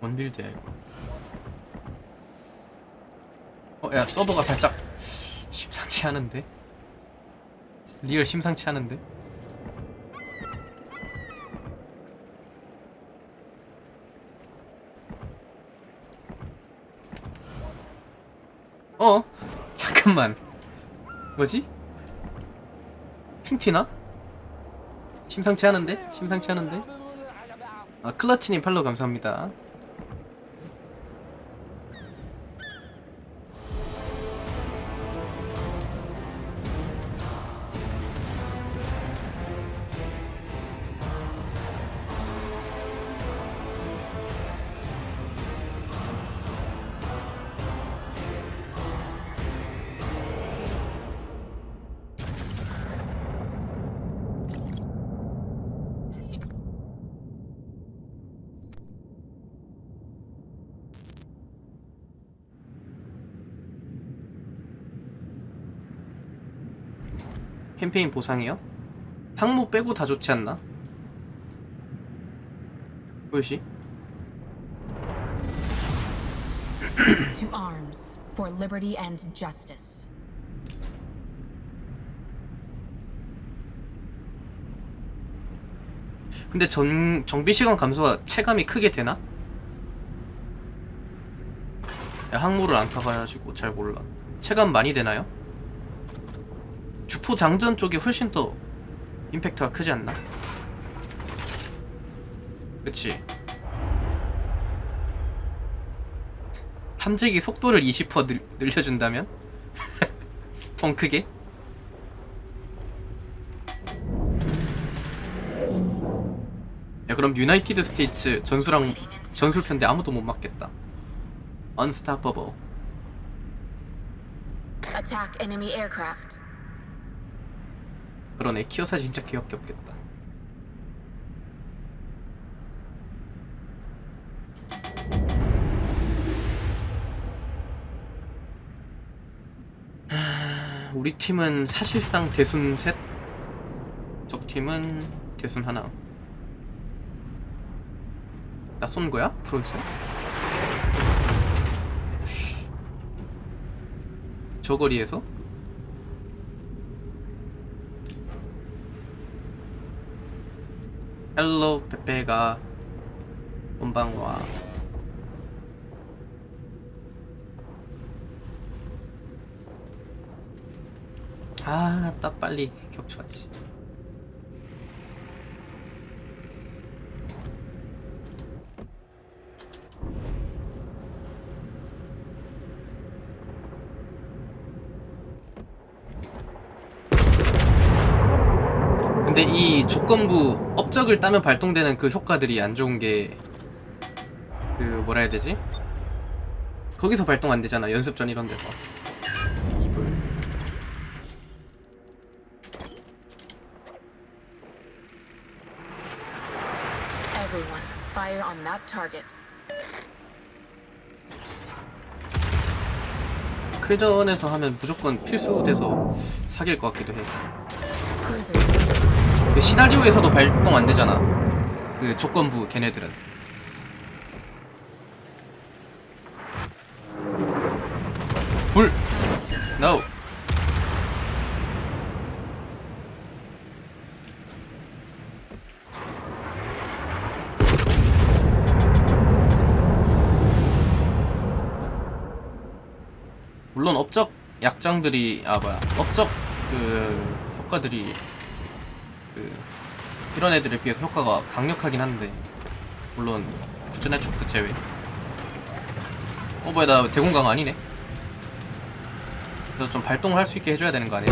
뭔 빌드야 이거 어야 서버가 살짝 심상치 않은데? 리얼 심상치 않은데? 어? 잠깐만. 뭐지? 핑티나? 심상치 않은데? 심상치 않은데? 아 클러치님 팔로우 감사합니다 캠페인 보상이요? 항모 빼고 다 좋지 않나? 보이시? To arms for liberty and justice. 근데 정, 정비 시간 감소가 체감이 크게 되나? 야, 항모를 안 타가지고 잘 몰라. 체감 많이 되나요? 주포 장전 쪽이 훨씬 더 임팩트가 크지 않나? 그치? 탐지기 속도를 20% 늘, 늘려준다면? 통 크게? 야 그럼 유나이티드 스테이츠 전술랑 전술 편대 아무도 못 막겠다. Unstoppable. Attack enemy aircraft. 그러네 키어사 진짜 귀엽게 없겠다. 하, 우리 팀은 사실상 대순 셋, 적 팀은 대순 하나. 나 쏜 거야? 프로스? 저 거리에서? 헬로 페페가 본방와 아, 딱 빨리 겹쳐야지. 근데 이 조건부 업적을 따면 발동되는 그 효과들이 안 좋은 게 그 뭐라 해야 되지? 거기서 발동 안 되잖아 연습전 이런 데서 이불 Everyone, fire on that target. 클전에서 하면 무조건 필수 돼서 사귈 것 같기도 해. 그 시나리오에서도 발동 안 되잖아. 그 조건부 걔네들은. 불. No. 물론 업적 약장들이 아 뭐야 업적 그 효과들이 그 이런 애들에 비해서 효과가 강력하긴 한데 물론 구전의 촉크 제외 어 뭐야 나 대공강 아니네 그래서 좀 발동을 할 수 있게 해줘야 되는 거 아니야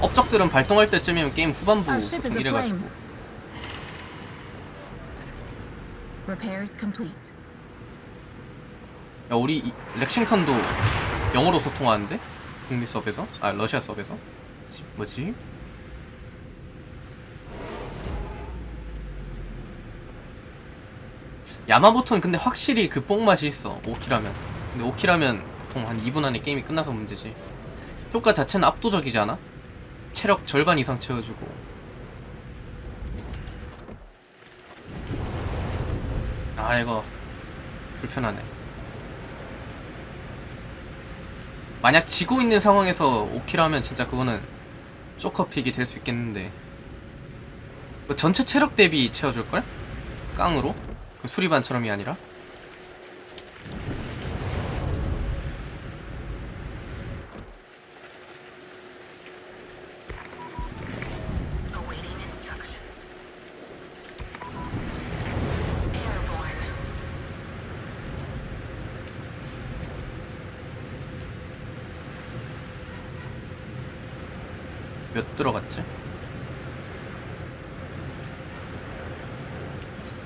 업적들은 발동할 때쯤이면 게임 후반부 이래가지고. Repairs complete. 야 우리 이- 렉싱턴도 영어로 소통하는데? 북미 서버에서? 아 러시아 서버에서? 뭐지? 야마모토는 근데 확실히 그 뽕맛이 있어 5킬하면 근데 5킬하면 보통 한 2분 안에 게임이 끝나서 문제지 효과 자체는 압도적이지 않아? 체력 절반 이상 채워주고 아 이거 불편하네 만약 지고 있는 상황에서 5킬 하면 진짜 그거는 쪼커픽이 될 수 있겠는데 그 전체 체력 대비 채워줄걸? 깡으로? 그 수리반처럼이 아니라 몇 들어갔지?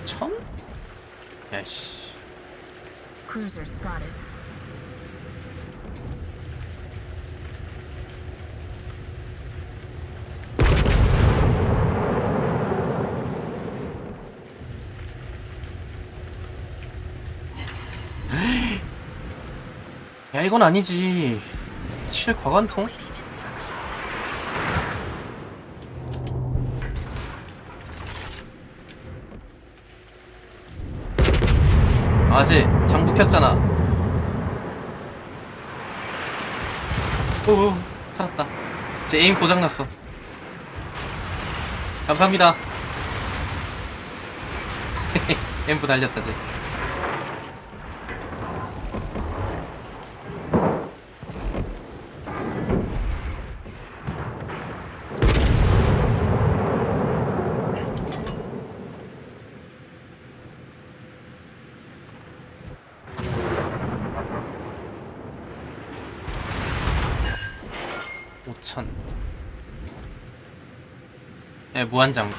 천? 야씨 Cruiser spotted. 야 이건 아니지 7 과관통? 아직 장부 켰잖아. 오 살았다. 제 에임 고장났어. 감사합니다. 엠프 달렸다 쟤 천 네, 무한장구.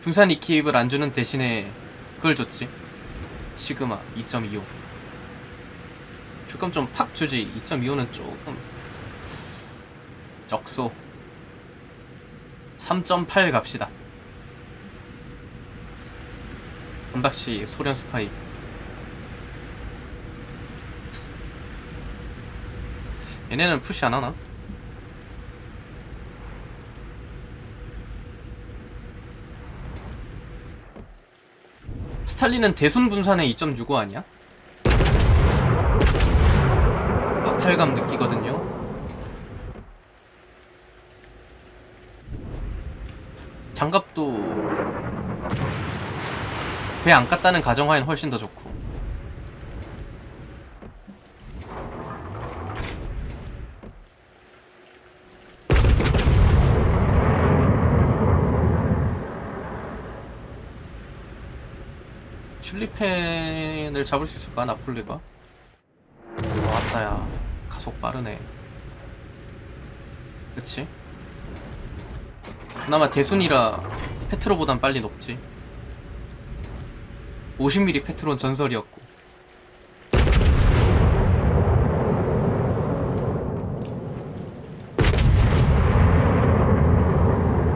분산 이킵을 안 주는 대신에 그걸 줬지. 시그마 2.25. 줄 거면 좀팍 주지. 2.25는 조금 적소. 3.8 갑시다. 한박씨 소련 스파이. 얘네는 푸시 안 하나? 스탈린은 대순 분산의 2.65 아니야? 박탈감 느끼거든요. 장갑도 배 안 깠다는 가정하엔 훨씬 더 좋고. 슐리펜을 잡을 수 있을까 나폴리가? 오, 왔다야. 가속 빠르네. 그치? 그나마 대순이라 페트로보단 빨리 녹지. 50mm 페트론 전설이었고.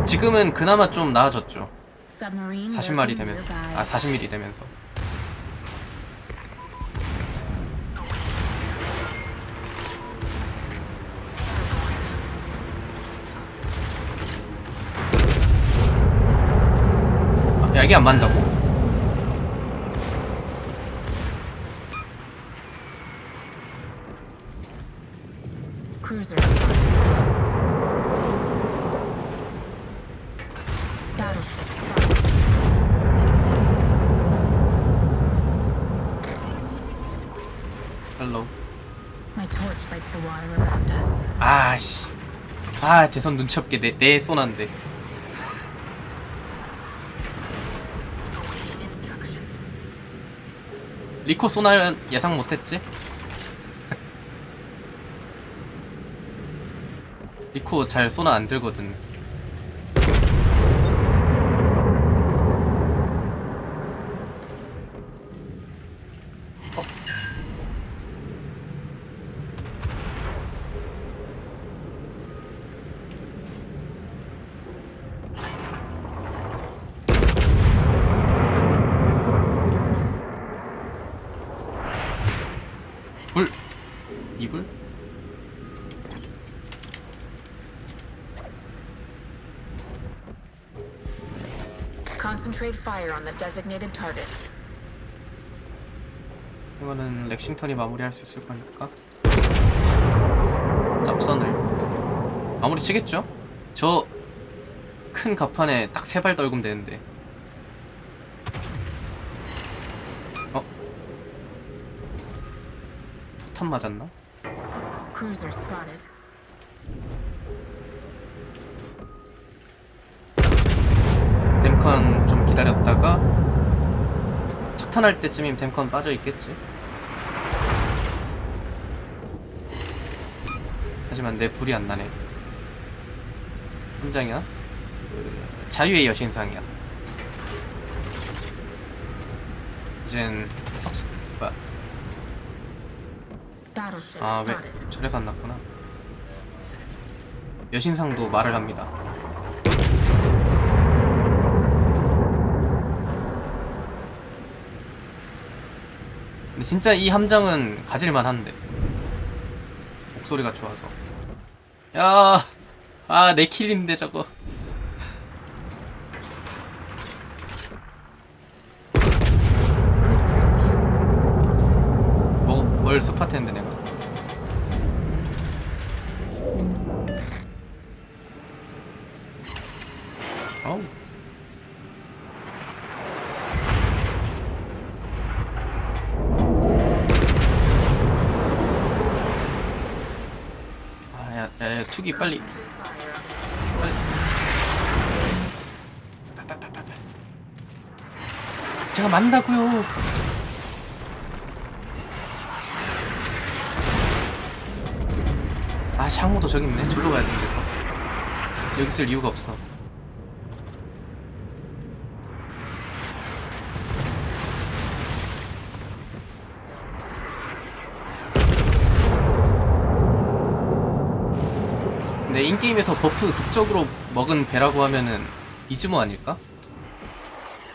지금은 그나마 좀 나아졌죠. Submarine 40마리 lurking 되면서. 아 40mm 되면서 water around us. 아씨 아 대선 눈치 없게 내, 내 쏘난데 리코 쏘날 예상 못했지? 리코 잘 쏘나 안 들거든 Concentrate fire on the designated target. 이거는 렉싱턴이 마무리할 수 있을 거니까 짭선을 마무리 치겠죠? 저 큰 갑판에 딱 세 발 떨구면 되는데 어? 포탄 맞았나? Cruiser spotted. 댐컨 좀 기다렸다가 착탄할 때쯤이면 댐컨 빠져 있겠지. 하지만 내 불이 안 나네. 함장이야? 그 자유의 여신상이야. 이젠 석스 뭐야? Battleship 아왜 spotted. 저래서 안 났구나. 여신상도 말을 합니다. 근데 진짜 이 함장은 가질만 한데. 목소리가 좋아서. 야, 아 내 킬인데 저거. 뭐, 뭘 스파트했는데 내가 투기 빨리. 빨리. 제가 만다고요. 아 샹무도 저기 있네. 절로 가야 되는데 서 여기 있을 이유가 없어 게임에서 버프 극적으로 먹은 배라고 하면은 이즈모 아닐까?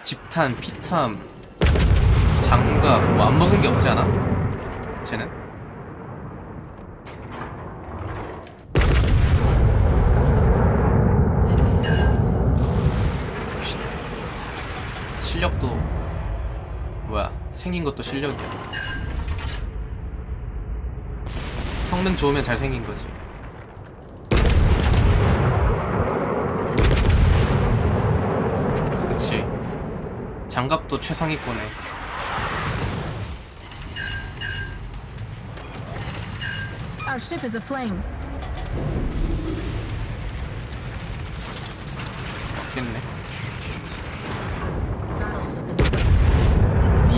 집탄, 피탐, 장갑 뭐 안 먹은 게 없지 않아? 쟤는? 시- 실력도 뭐야 생긴 것도 실력이야 성능 좋으면 잘생긴 거지 장갑도 최상위권에 Our ship is aflame. the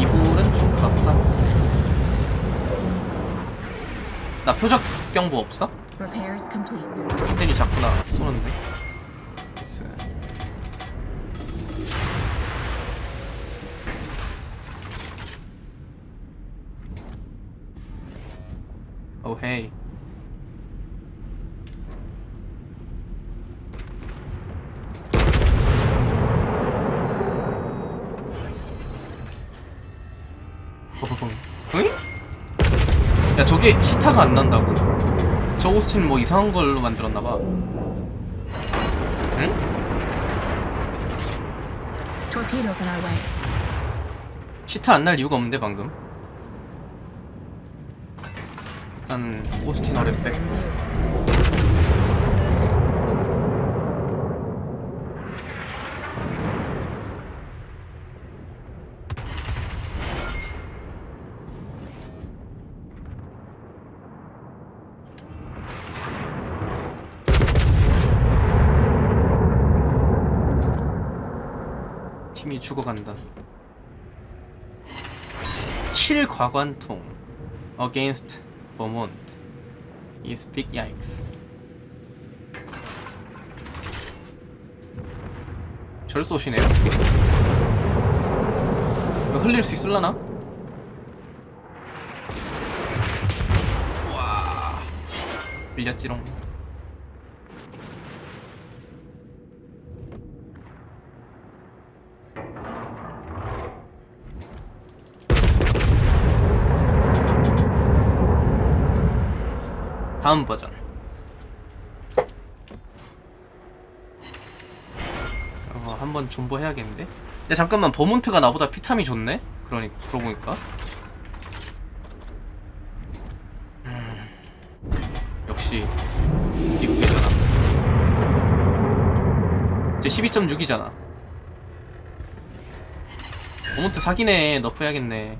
이불은 좀 그렇다 나 표적 경보 없어? Repairs complete. 팬들이 자꾸 나 쏘는데 오 헤이 호호봉 응? 야 저게 히타가 안 난다고? 저 오스틴 뭐 이상한 걸로 만들었나봐 응? Torpedoes in our way. 히타 안 날 이유가 없는데 방금 일단 오스틴 view. 팀이 죽어간다 7 과관통 against Vermont is big yikes 절 쏘시네요. 흘릴 수 있을라나? 와. 밀렸지롱 다음 버전. 이거 한번 존버해야겠는데? 야 잠깐만 버몬트가 나보다 피탐이 좋네? 그러니 그러고 보니까 음, 역시 미국이잖아 이제 12.6이잖아 버몬트 사기네 너프 해야겠네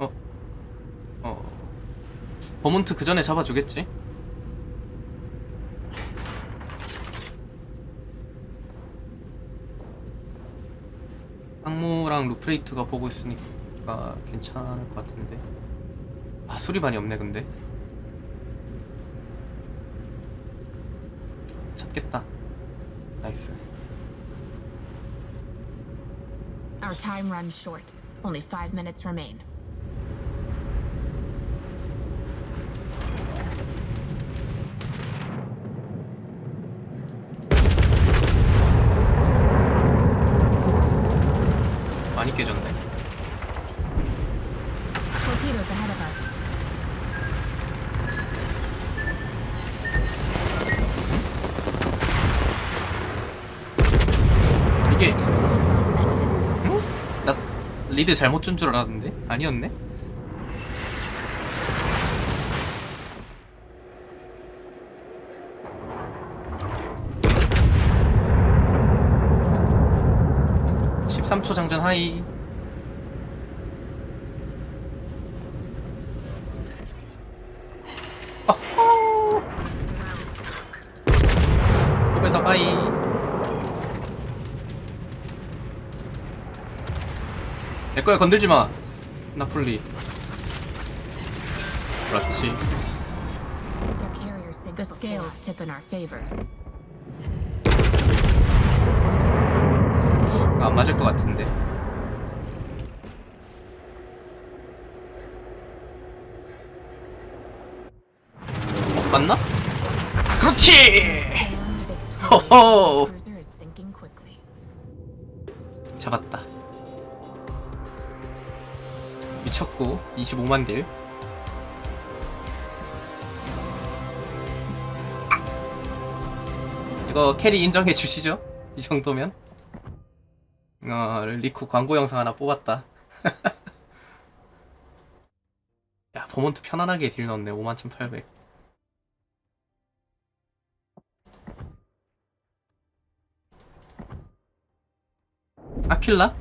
어? 어 버몬트 그 전에 잡아주겠지? 항모랑 루프레이트가 보고 있으니까 괜찮을 것 같은데 아 수리반이 없네 근데 잡겠다 나이스 Our time runs short. Only five minutes remain. 리드 잘못 준 줄 알았는데? 아니었네? (13초) 장전 하이 어허 후배다 바이 내 거야 건들지 마. 나폴리. 그렇지. Their carrier sinks the scales tip in our favor. 안 맞을 것 같은데. 맞나? 그렇지. 호호. 25만 딜. 이거 캐리 인정해 주시죠? 이 정도면? 어, 리쿠 광고 영상 하나 뽑았다. 야, 버몬트 편안하게 딜 넣었네. 51,800. 아킬라?